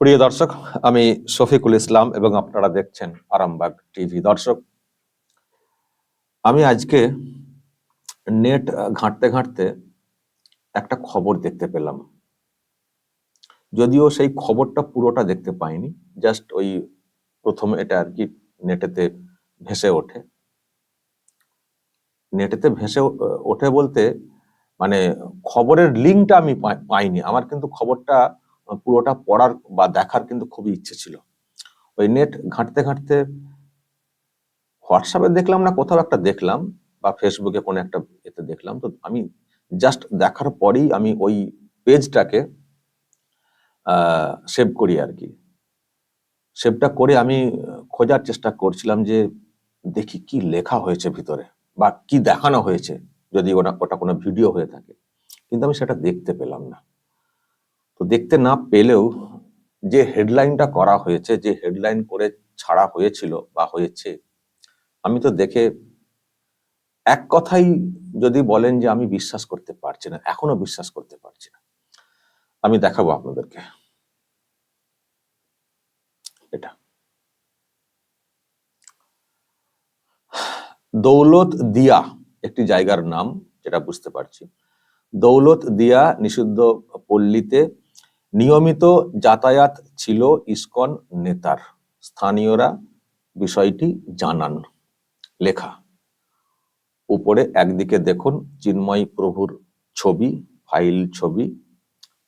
প্রিয় দর্শক, আমি শফিকুল ইসলাম এবং আপনারা দেখছেন আরামবাগ টিভি। দর্শক, আমি আজকে নেট ঘাঁটতে ঘাঁটতে একটা খবর দেখতে পেলাম। যদিও সেই খবরটা পুরোটা দেখতে পাইনি, জাস্ট ওই প্রথমে এটা আর কি নেটেতে ভেসে ওঠে। নেটেতে ভেসে ওঠে বলতে মানে খবরের লিঙ্কটা আমি পাইনি। আমার কিন্তু খবরটা পুরোটা পড়ার বা দেখার কিন্তু খুবই ইচ্ছে ছিল। ওই নেট ঘাঁটতে ঘাঁটতে হোয়াটসঅ্যাপে দেখলাম না, কোথাও একটা দেখলাম বা ফেসবুকে কোনো একটা এতে দেখলাম। তো আমি জাস্ট দেখার পরেই আমি ওই পেজটাকে সেভ করি আর কি। সেভটা করে আমি খোঁজার চেষ্টা করছিলাম যে দেখি কি লেখা হয়েছে ভিতরে বা কি দেখানো হয়েছে, যদি ওটা ওটা কোনো ভিডিও হয়ে থাকে। কিন্তু আমি সেটা দেখতে পেলাম না। দেখতে না পেলেও যে হেডলাইনটা করা হয়েছে, যে হেডলাইন করে ছাড়া হয়েছিল বা হয়েছে, আমি তো দেখে এক কথাই যদি বলেন যে আমি বিশ্বাস করতে পারছি না, এখনও বিশ্বাস করতে পারছি না। আমি দেখাবো আপনাদেরকে। এটা। দৌলত দিয়া, একটি জায়গার নাম, যেটা বুঝতে পারছি। দৌলত দিয়া নিষিদ্ধ পল্লীতে নিয়মিত যাতায়াত ছিল ইসকন নেতার। স্থানীয়রা বিষয়টি জানান। লেখা, উপরে একদিকে দেখুন চিন্ময় প্রভুর ছবি, ফাইল ছবি,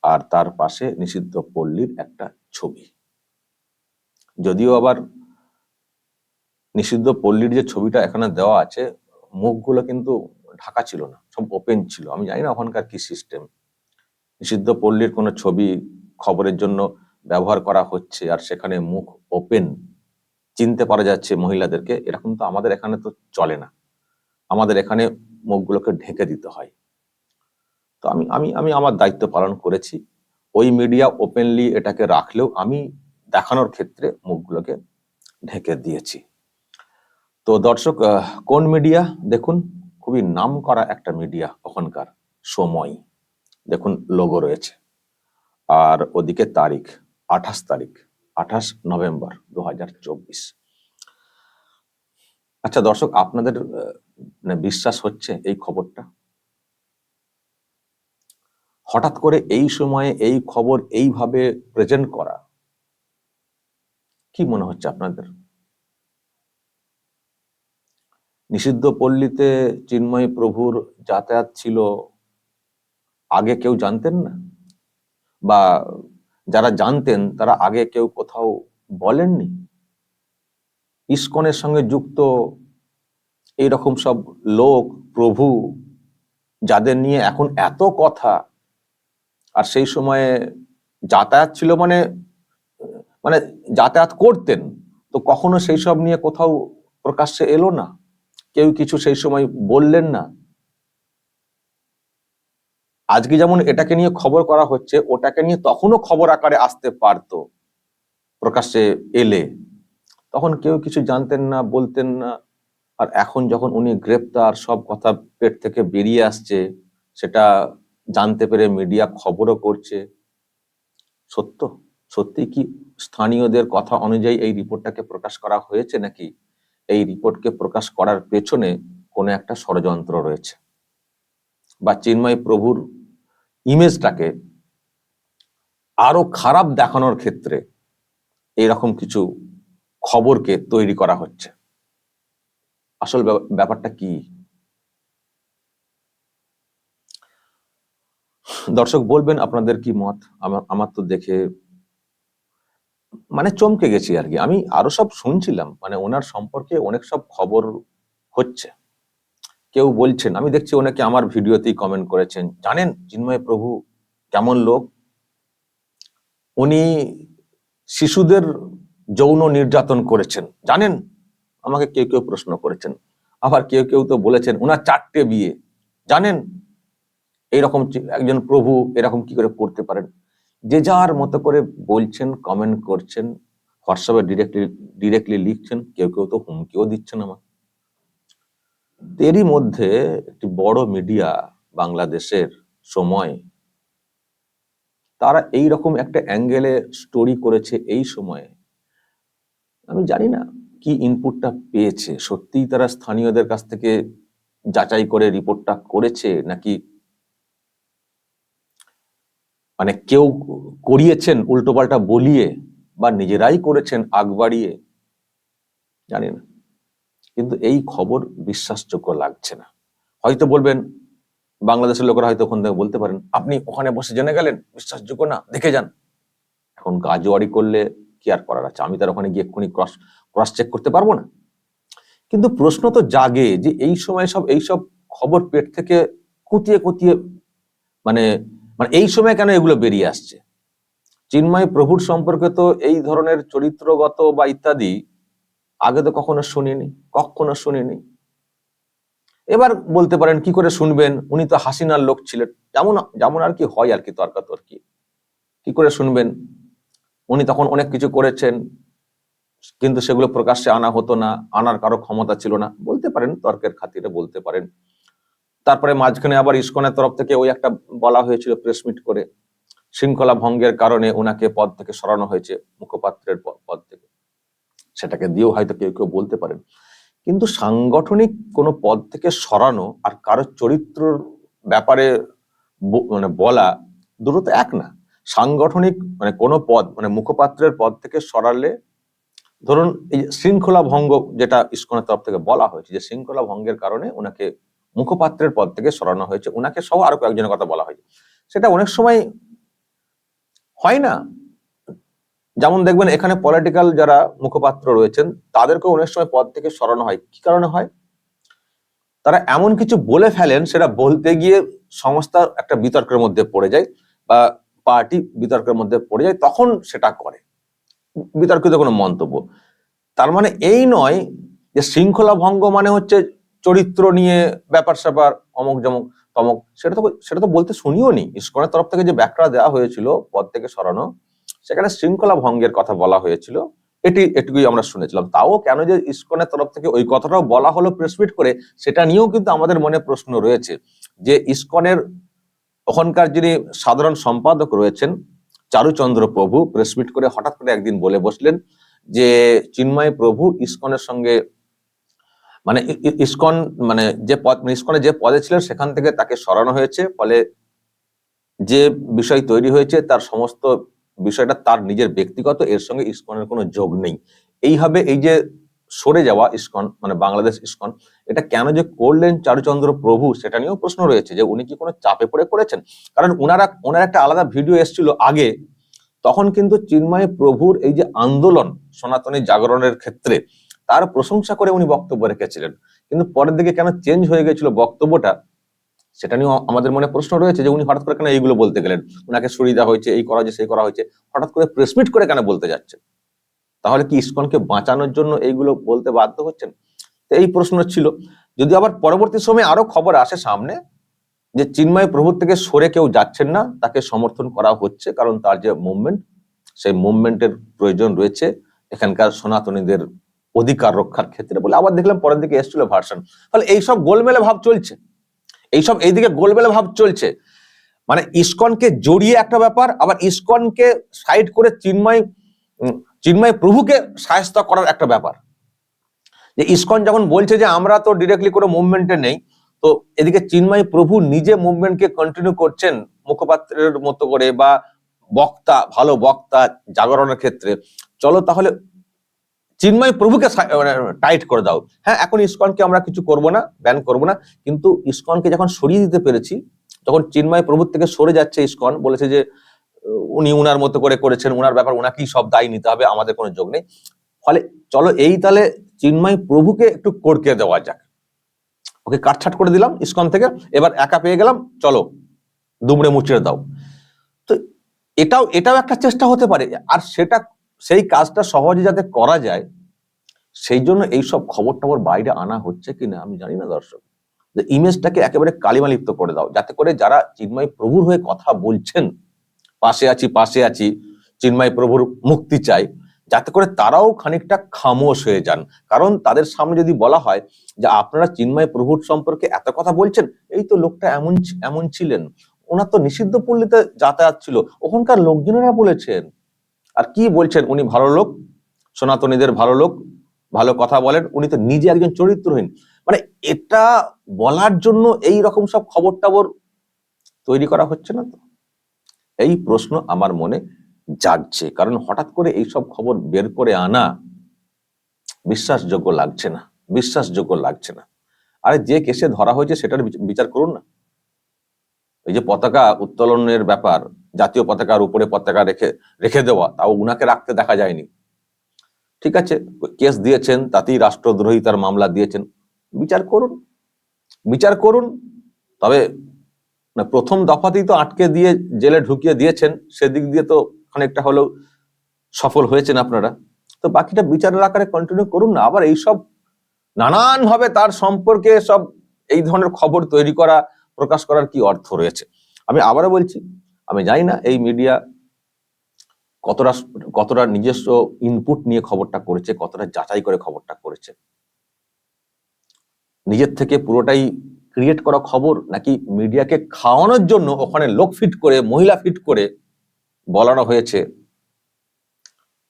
আর তার পাশে নিষিদ্ধ পল্লীর একটা ছবি। যদিও আবার নিষিদ্ধ পল্লীর যে ছবিটা এখানে দেওয়া আছে, মুখগুলো কিন্তু ঢাকা ছিল না, সব ওপেন ছিল। আমি জানি না ওখানকার কি সিস্টেম নিষিদ্ধ পল্লীর কোনো ছবি খবরের জন্য ব্যবহার করা হচ্ছে আর সেখানে মুখ ওপেন চিনতে পারা যাচ্ছে মহিলাদেরকে, এরকম তো আমাদের এখানে তো চলে না। আমাদের এখানে মুখগুলোকে ঢেকে দিতে হয়। তো আমি আমি আমি আমার দায়িত্ব পালন করেছি। ওই মিডিয়া ওপেনলি এটাকে রাখলেও আমি দেখানোর ক্ষেত্রে মুখগুলোকে ঢেকে দিয়েছি। তো দর্শক কোন মিডিয়া দেখুন, খুবই নাম করা একটা মিডিয়া ওখানকার, সময়। দেখুন লোগো রয়েছে। আর ওদিকে তারিখ, আঠাশ তারিখ, আঠাশ নভেম্বর দু হাজার চব্বিশ। আচ্ছা দর্শক, আপনাদের মানে বিশ্বাস হচ্ছে এই খবরটা? হঠাৎ করে এই সময়ে এই খবর এইভাবে প্রেজেন্ট করা, কি মনে হচ্ছে আপনাদের? নিষিদ্ধ পল্লীতে চিন্ময় প্রভুর যাতায়াত ছিল, আগে কেউ জানতেন না? বা যারা জানতেন তারা আগে কেউ কোথাও বলেননি? ইস্কনের সঙ্গে যুক্ত এইরকম সব লোক, প্রভু, যাদের নিয়ে এখন এত কথা, আর সেই সময়ে যাতায়াত ছিল মানে মানে যাতায়াত করতেন, তো কখনো সেই সব নিয়ে কোথাও প্রকাশ্যে এলো না? কেউ কিছু সেই সময় বললেন না? আজকে যেমন এটাকে নিয়ে খবর করা হচ্ছে, ওটাকে নিয়ে তখনও খবর আকারে আসতে পারতো। প্রকাশ্যে এলে। তখন কেউ কিছু জানতেন না, বলতেন না। আর এখন যখন উনি গ্রেপ্তার, সব কথা পেট থেকে বেরিয়ে আসছে, সেটা জানতে পেরে মিডিয়া খবরও করছে। সত্য? সত্যি কি স্থানীয়দের কথা অনুযায়ী এই রিপোর্টটাকে প্রকাশ করা হয়েছে নাকি? এই রিপোর্টকে প্রকাশ করার পেছনে কোনো একটা ষড়যন্ত্র রয়েছে। বা চিন্ময় প্রভুর ইমেজটাকে আরও খারাপ দেখানোর ক্ষেত্রে এরকম কিছু খবরকে তৈরি করা হচ্ছে। আসল ব্যাপ- ব্যাপারটা কি? দর্শক, বলবেন আপনাদের কি মত? আমার তো দেখে মানে চমকে গেছি আর কি। আমি আরও সব শুনছিলাম মানে ওনার সম্পর্কে অনেক সব খবর হচ্ছে। কেউ বলছেন, আমি দেখছি অনেকে আমার ভিডিওতেই কমেন্ট করেছেন, জানেন চিন্ময় প্রভু কেমন লোক? উনি শিশুদের যৌন নির্যাতন করেছেন, জানেন? আমাকে কেউ কেউ প্রশ্ন করেছেন, আবার কেউ কেউ তো বলেছেন ওনার চারটে বিয়ে, জানেন? এইরকম একজন প্রভু এরকম কি করে করতে পারেন? যে যার মতো করে বলছেন কমেন্ট করছেন, হোয়াটসঅ্যাপে ডিরেক্টলি ডিরেক্টলি লিখছেন, কেউ কেউ তো হুমকিও দিচ্ছেন আমার এরই মধ্যে একটি বড় মিডিয়া বাংলাদেশের সময়, তারা এই রকম একটা অ্যাঙ্গেলে স্টোরি করেছে এই সময়ে। আমি জানি না কি ইনপুটটা পেয়েছে। সত্যিই তারা স্থানীয়দের কাছ থেকে যাচাই করে রিপোর্টটা করেছে নাকি মানে কেউ করিয়েছেন, উল্টোপাল্টা বলিয়ে বা নিজেরাই করেছেন আগ বাড়িয়ে? জানি না। কিন্তু এই খবর বিশ্বাসযোগ্য লাগছে না। হয়তো বলবেন, বাংলাদেশের লোকেরা হয়তো ওখান থেকে বলতে পারেন, আপনি ওখানে বসে জেনে গেলেন, বিশ্বাসযোগ্য না? দেখে যান। এখন গাজোয়ারি করলে কি আর করার আছে? আমি তার ওখানে গিয়ে এক্ষুনি ক্রস ক্রস চেক করতে পারব না। কিন্তু প্রশ্ন তো জাগে যে এই সময় সব, এই সব খবর পেট থেকে কুতিয়ে কুতিয়ে মানে মানে এই সময় কেন এগুলো বেরিয়ে আসছে? চিন্ময় প্রভুর সম্পর্কে তো এই ধরনের চরিত্রগত বা ইত্যাদি আগে তো কখনো শুনিনি কখনো শুনিনি। এবার বলতে পারেন, কি করে শুনবেন? উনি তো হাসিনার লোক ছিলেন। যেমন যেমন আর কি হয় আর কি তর্কাতর্কি। কি করে শুনবেন? উনি তখন অনেক কিছু করেছেন, কিন্তু সেগুলো প্রকাশ্যে আনা হতো না, আনার কারও ক্ষমতা ছিল না। বলতে পারেন, তর্কের খাতিরে বলতে পারেন। তারপরে মাঝখানে আবার ইস্কনের তরফ থেকে ওই একটা বলা হয়েছিল প্রেস মিট করে। শৃঙ্খলা ভঙ্গের কারণে ওনাকে পদ থেকে সরানো হয়েছে, মুখপাত্রের পদ থেকে। সেটাকে দিয়েও হয়তো কেউ কেউ বলতে পারেন। কিন্তু সাংগঠনিক কোনো পদ থেকে সরানো আর কারও চরিত্রর ব্যাপারে মানে বলা দুটো তো এক না। সাংগঠনিক মানে কোনো পদ মানে মুখপাত্রের পদ থেকে সরালে ধরুন এই শৃঙ্খলা ভঙ্গ যেটা ইস্কনের তরফ থেকে বলা হয়েছে, যে শৃঙ্খলা ভঙ্গের কারণে ওনাকে মুখপাত্রের পদ থেকে সরানো হয়েছে। ওনাকে সহ আরও কয়েকজনের কথা বলা হয়েছে। সেটা অনেক সময় হয় না। যেমন দেখবেন এখানে পলিটিক্যাল যারা মুখপাত্র রয়েছেন, তাদেরকেও অনেক সময় পদ থেকে সরানো হয়। কি কারণে হয়? তারা এমন কিছু বলে ফেলেন, সেটা বলতে গিয়ে সংস্থা একটা বিতর্কের মধ্যে পড়ে যায় বা পার্টি বিতর্কের মধ্যে পড়ে যায়, তখন সেটা করে। বিতর্কিত কোনো মন্তব্য। তার মানে এই নয় যে শৃঙ্খলা ভঙ্গ মানে হচ্ছে চরিত্র নিয়ে ব্যাপার স্যাপার অমক জমক তমক, সেটা তো সেটা তো বলতে শুনিও নি ইস্কনের তরফ থেকে যে ব্যাখ্যা দেওয়া হয়েছিল, পদ থেকে সরানো সেখানে শৃঙ্খলা ভঙ্গের কথা বলা হয়েছিল। এটি এটুকুই আমরা শুনেছিলাম। তাও কেন যে ইস্কনের তরফ থেকে ওই কথাটাও বলা হলো প্রেসমিট করে, সেটা নিয়েও কিন্তু আমাদের মনে প্রশ্ন রয়েছে যে ইস্কনের ওখানকার যিনি সাধারণ সম্পাদক রয়েছেন চারুচন্দ্র প্রভু প্রেসমিট করে হঠাৎ করে একদিন বলে বসলেন যে, চিন্ময় প্রভু ইস্কনের সঙ্গে মানে ইস্কন মানে যে পদ মানে ইস্কনে যে পদে ছিলেন সেখান থেকে তাকে সরানো হয়েছে। ফলে যে বিষয় তৈরি হয়েছে তার সমস্ত বিষয়টা তার নিজের ব্যক্তিগত, এর সঙ্গে ইস্কনের কোনো যোগ নেই। এইভাবে এই যে সরে যাওয়া ইস্কন মানে বাংলাদেশ ইস্কন, এটা কেন যে করলেন চারুচন্দ্র প্রভু সেটা নিয়েও প্রশ্ন রয়েছে যে উনি কি কোনো চাপে পড়ে করেছেন? কারণ ওনারা ওনার একটা আলাদা ভিডিও এসেছিল আগে, তখন কিন্তু চিন্ময় প্রভুর এই যে আন্দোলন সনাতনী জাগরণের ক্ষেত্রে, তার প্রশংসা করে উনি বক্তব্য রেখেছিলেন। কিন্তু পরের দিকে কেন চেঞ্জ হয়ে গেছিল বক্তব্যটা সেটা নিয়েও আমাদের মনে প্রশ্ন রয়েছে যে উনি হঠাৎ করে কেন এইগুলো বলতে গেলেন? ওনাকে সরিয়ে দেওয়া হয়েছে, এই করা হয়েছে, সেই করা হয়েছে। হঠাৎ করে প্রেসমিট করে কেন বলতে যাচ্ছেন? তাহলে কি ইস্কনকে বাঁচানোর জন্য এইগুলো বলতে বাধ্য হচ্ছেন? তো এই প্রশ্ন ছিল। যদি আবার পরবর্তী সময়ে আরও খবর আসে সামনে যে চিন্ময় প্রভুর থেকে সরে কেউ যাচ্ছেন না, তাকে সমর্থন করা হচ্ছে কারণ তার যে মুভমেন্ট সেই মুভমেন্টের প্রয়োজন রয়েছে। এখানকার সনাতনীদের অধিকার রক্ষার ক্ষেত্রে বলে আবার দেখলাম পরের দিকে এসেছিল ভার্সন ফলে এইসব গোলমেলে ভাব চলছে। এইসব এইদিকে গোলমেলে ভাব চলছে। মানে ইসকনকে জড়িয়ে একটা ব্যাপার, আবার ইসকনকে সাইড করে চিন্ময় চিন্ময় প্রভুকে সায়স্ত করার একটা ব্যাপার। যে ইস্কন যখন বলছে যে আমরা তো ডিরেক্টলি কোনো মুভমেন্টে নেই, তো এদিকে চিন্ময় প্রভু নিজে মুভমেন্টকে কন্টিনিউ করছেন মুখপাত্রের মতো করে বা বক্তা, ভালো বক্তা জাগরণের ক্ষেত্রে। চলো তাহলে চিন্ময় প্রভুকে টাইট করে দাও। হ্যাঁ এখন ইসকনকে আমরা কিছু করব না ব্যান করব না, কিন্তু ইসকনকে যখন সরিয়ে দিতে পেরেছি যখন চিন্ময় প্রভুর থেকে সরে যাচ্ছে ইসকন, বলেছে যে উনি উনার মতো করে করেছেন, উনার ব্যাপার, উনাকেই সব দায়ী নিতে হবে, আমাদের কোনো যোগ নেই। ফলে চলো এই তাহলে চিন্ময় প্রভুকে একটু করকে দেওয়া যাক। ওকে কাটছাট করে দিলাম ইসকন থেকে, এবার একা পেয়ে গেলাম, চলো, দুমড়ে মুচড়ে দাও। তো এটাও এটাও একটা চেষ্টা হতে পারে, আর সেটা সেই কাজটা সহজে যাতে করা যায়, সেই জন্য এইসব খবর টবর বাইরে আনা হচ্ছে কিনা আমি জানি না দর্শক। যে ইমেজটাকে একেবারে কালিমালিপ্ত করে দাও, যাতে করে যারা চিন্ময় প্রভুর হয়ে কথা বলছেন, পাশে আছি পাশে আছি, চিন্ময় প্রভুর মুক্তি চাই, যাতে করে তারাও খানিকটা খামোশ হয়ে যান। কারণ তাদের সামনে যদি বলা হয় যে আপনারা চিন্ময় প্রভুর সম্পর্কে এত কথা বলছেন, এই তো লোকটা এমন এমন ছিলেন। ওনার তো নিষিদ্ধ পল্লীতে যাতায়াত ছিল, ওখানকার লোকজনেরা বলেছেন। আর কি বলছেন উনি ভালো লোক? সনাতনীদের ভালো লোক, ভালো কথা বলেন, উনি তো নিজে একজন চরিত্রহীন। মানে এটা বলার জন্য এই রকম সব খবর টবর তৈরি করা হচ্ছে না তো? এই প্রশ্ন আমার মনে জাগছে, কারণ হঠাৎ করে এই সব খবর বের করে আনা বিশ্বাসযোগ্য লাগছে না, বিশ্বাসযোগ্য লাগছে না। আরে যে কেসে ধরা হয়েছে সেটার বিচ- বিচার করুন না। এই যে পতাকা উত্তোলনের ব্যাপার জাতীয় পতাকার উপরে পতাকা রেখে রেখে দেওয়া, তাও উনাকে রাখতে দেখা যায়নি। ঠিক আছে, কেস দিয়েছেন, তাতেই রাষ্ট্রদ্রোহিতার মামলা দিয়েছেন। বিচার করুন বিচার করুন। তবে প্রথম দফাতেই তো আটকে দিয়ে জেলে ঢুকিয়ে দিয়েছেন, সেদিক দিয়ে তো খানিকটা হলেও সফল হয়েছেন আপনারা। তো বাকিটা বিচারের আকারে কন্টিনিউ করুন না, আবার এইসব নানান ভাবে তার সম্পর্কে সব এই ধরনের খবর তৈরি করা, প্রকাশ করার কি অর্থ রয়েছে? আমি আবারও বলছি আমি জানি না এই মিডিয়া কতটা কতটা নিজস্ব ইনপুট নিয়ে খবরটা করেছে, কতটা যাচাই করে খবরটা করেছে। নিজের থেকে পুরোটাই ক্রিয়েট করা খবর নাকি মিডিয়াকে খাওয়ানোর জন্য ওখানে লোক ফিট করে, মহিলা ফিট করে বলানো হয়েছে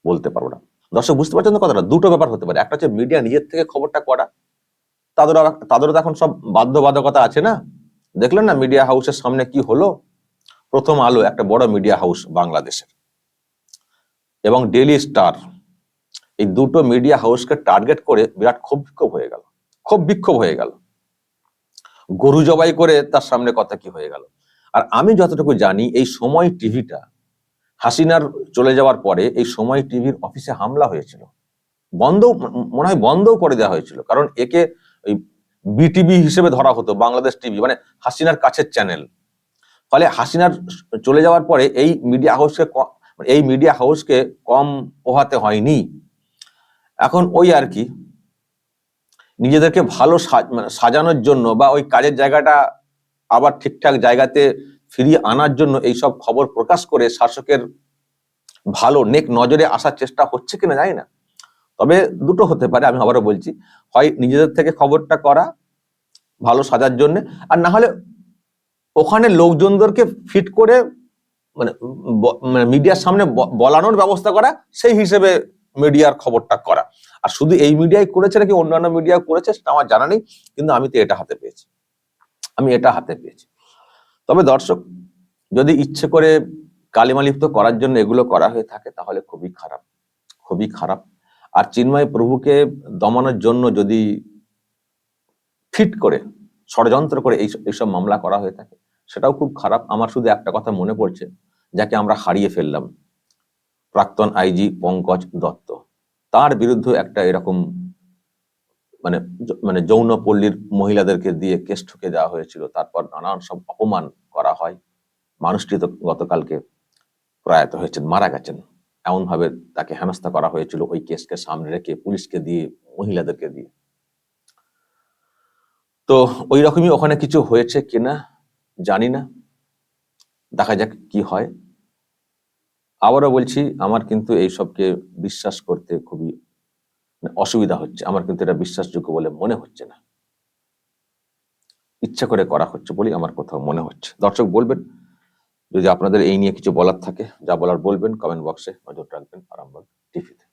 বলতে পারব না। দর্শক, বুঝতে পারছেন তো কথাটা? দুটো ব্যাপার হতে পারে। একটা হচ্ছে মিডিয়া নিজের থেকে খবরটা করা। তাদের তাদেরও তো এখন সব বাধ্যবাধকতা আছে না? দেখলেন না মিডিয়া হাউসের সামনে কি হলো? প্রথম আলো একটা বড় মিডিয়া হাউস বাংলাদেশের। এবং ডেলি স্টার এই দুটো মিডিয়া হাউসকে টার্গেট করে বিরাট ক্ষোভ বিক্ষোভ হয়ে গেল। ক্ষোভ বিক্ষোভ হয়ে গেল। গরু জবাই করে তার সামনে কথা কি হয়ে গেল। আর আমি যতটুকু জানি, এই সময় টিভিটা হাসিনার চলে যাওয়ার পরে এই সময় টিভির অফিসে হামলা হয়েছিল। বন্ধ মনে হয় বন্ধও করে দেওয়া হয়েছিল। কারণ একে ওই বিটিভি হিসেবে ধরা হতো, বাংলাদেশ টিভি মানে হাসিনার কাছের চ্যানেল ফলে হাসিনার চলে যাওয়ার পরে এই মিডিয়া হাউসকে এই মিডিয়া হাউসকে কম পোহাতে হয়নি। এখন ওই আর কি। নিজেদেরকে ভালো মানে সাজানোর জন্য বা ওই কাজের জায়গাটা আবার ঠিকঠাক জায়গাতে ফিরিয়ে আনার জন্য এই সব খবর প্রকাশ করে শাসকের ভালো নেক নজরে আসার চেষ্টা হচ্ছে কিনা জানি না। তবে দুটো হতে পারে, আমি আবারও বলছি। হয় নিজেদের থেকে খবরটা করা, ভালো সাজার জন্য, আর না হলে ওখানে লোকজনদেরকে ফিট করে মানে মিডিয়ার সামনে ব- বলানোর ব্যবস্থা করা, সেই হিসেবে মিডিয়ার খবরটা করা। আর শুধু এই মিডিয়ায় করেছে নাকি অন্যান্য মিডিয়া করেছে সেটা আমার জানা নেই, কিন্তু আমি তো এটা হাতে পেয়েছি। আমি এটা হাতে পেয়েছি। তবে দর্শক, যদি ইচ্ছে করে কালিমালিপ্ত করার জন্য এগুলো করা হয়ে থাকে, তাহলে খুবই খারাপ খুবই খারাপ। আর চিন্ময় প্রভুকে দমানোর জন্য যদি ফিট করে ষড়যন্ত্র করে এই এইসব মামলা করা হয়ে থাকে। সেটাও খুব খারাপ। আমার শুধু একটা কথা মনে পড়ছে, যাকে আমরা হারিয়ে ফেললাম। প্রাক্তন আইজি পঙ্কজ দত্ত। তার বিরুদ্ধে একটা এরকম মানে মানে যৌন পল্লীর মহিলাদেরকে দিয়ে কেস ঠুকে দেওয়া হয়েছিল। তারপর নানান সব অপমান করা হয়। মানুষটি তো গতকালকে প্রয়াত হয়েছেন, মারা গেছেন। এমন ভাবে তাকে হেনস্থা করা হয়েছিল ওই কেসকে সামনে রেখে, পুলিশকে দিয়ে, মহিলাদেরকে দিয়ে। তো ওই রকমই ওখানে কিছু হয়েছে কিনা জানি না। দেখা যাক কি হয়। আবারও বলছি, আমার কিন্তু এইসবকে বিশ্বাস করতে খুবই অসুবিধা হচ্ছে। আমার কিন্তু এটা বিশ্বাসযোগ্য বলে মনে হচ্ছে না। ইচ্ছা করে করা হচ্ছে বলেই আমার কোথাও মনে হচ্ছে। দর্শক বলবেন, যদি আপনাদের এই নিয়ে কিছু বলার থাকে, যা বলার বলবেন কমেন্ট বক্সে নজর রাখবেন, আরামবাগ টিভিতে